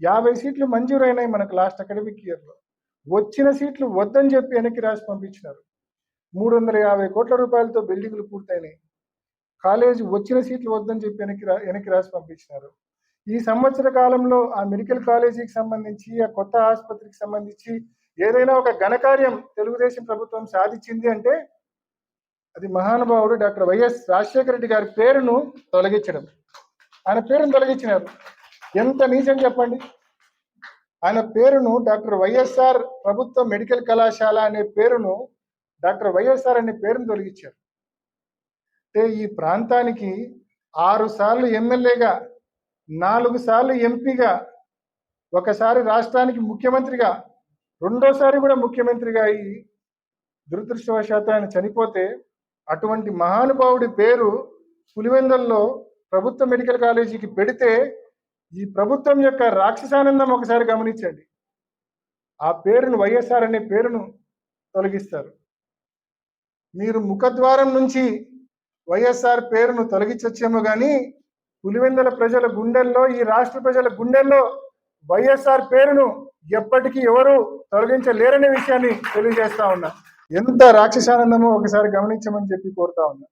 యాభై సీట్లు మంజూరైనాయి మనకు లాస్ట్ అకాడమిక్ ఇయర్లో వచ్చిన సీట్లు వద్దని చెప్పి వెనక్కి రాసి పంపించినారు. మూడు వందల యాభై కోట్ల రూపాయలతో బిల్డింగ్లు పూర్తయినాయి. కాలేజీ వచ్చిన సీట్లు వద్దని చెప్పి వెనక్కి రా వెనక్కి రాసి పంపించినారు. ఈ సంవత్సర కాలంలో ఆ మెడికల్ కాలేజీకి సంబంధించి ఆ కొత్త ఆసుపత్రికి సంబంధించి ఏదైనా ఒక ఘనకార్యం తెలుగుదేశం ప్రభుత్వం సాధించింది అంటే అది మహానుభావుడు డాక్టర్ వైఎస్ రాజశేఖర రెడ్డి గారి పేరును తొలగించడం. ఆయన పేరును తొలగించినారు. ఎంత నీచం చెప్పండి? ఆయన పేరును డాక్టర్ వైఎస్ఆర్ ప్రభుత్వ మెడికల్ కళాశాల అనే పేరును డాక్టర్ వైఎస్ఆర్ అనే పేరును తొలగించారు. అంటే ఈ ప్రాంతానికి ఆరు సార్లు ఎమ్మెల్యేగా నాలుగు సార్లు ఎంపీగా ఒకసారి రాష్ట్రానికి ముఖ్యమంత్రిగా రెండోసారి కూడా ముఖ్యమంత్రిగా అయి దురదృష్టవశాత్తు ఆయన చనిపోతే అటువంటి మహానుభావుడి పేరు పులివెందల్లో ప్రభుత్వ మెడికల్ కాలేజీకి పెడితే ఈ ప్రభుత్వం యొక్క రాక్షసానందం ఒకసారి గమనించండి. ఆ పేరును వైఎస్ఆర్ అనే పేరును తొలగిస్తారు. మీరు ముఖద్వారం నుంచి వైఎస్ఆర్ పేరును తొలగించొచ్చేమో కానీ పులివెందల ప్రజల గుండెల్లో ఈ రాష్ట్ర ప్రజల గుండెల్లో వైఎస్ఆర్ పేరును ఎప్పటికీ ఎవరు తొలగించలేరనే విషయాన్ని తెలియజేస్తా ఉన్నా. ఎంత రాక్షసానందమో ఒకసారి గమనించమని చెప్పి కోరుతా ఉన్నా.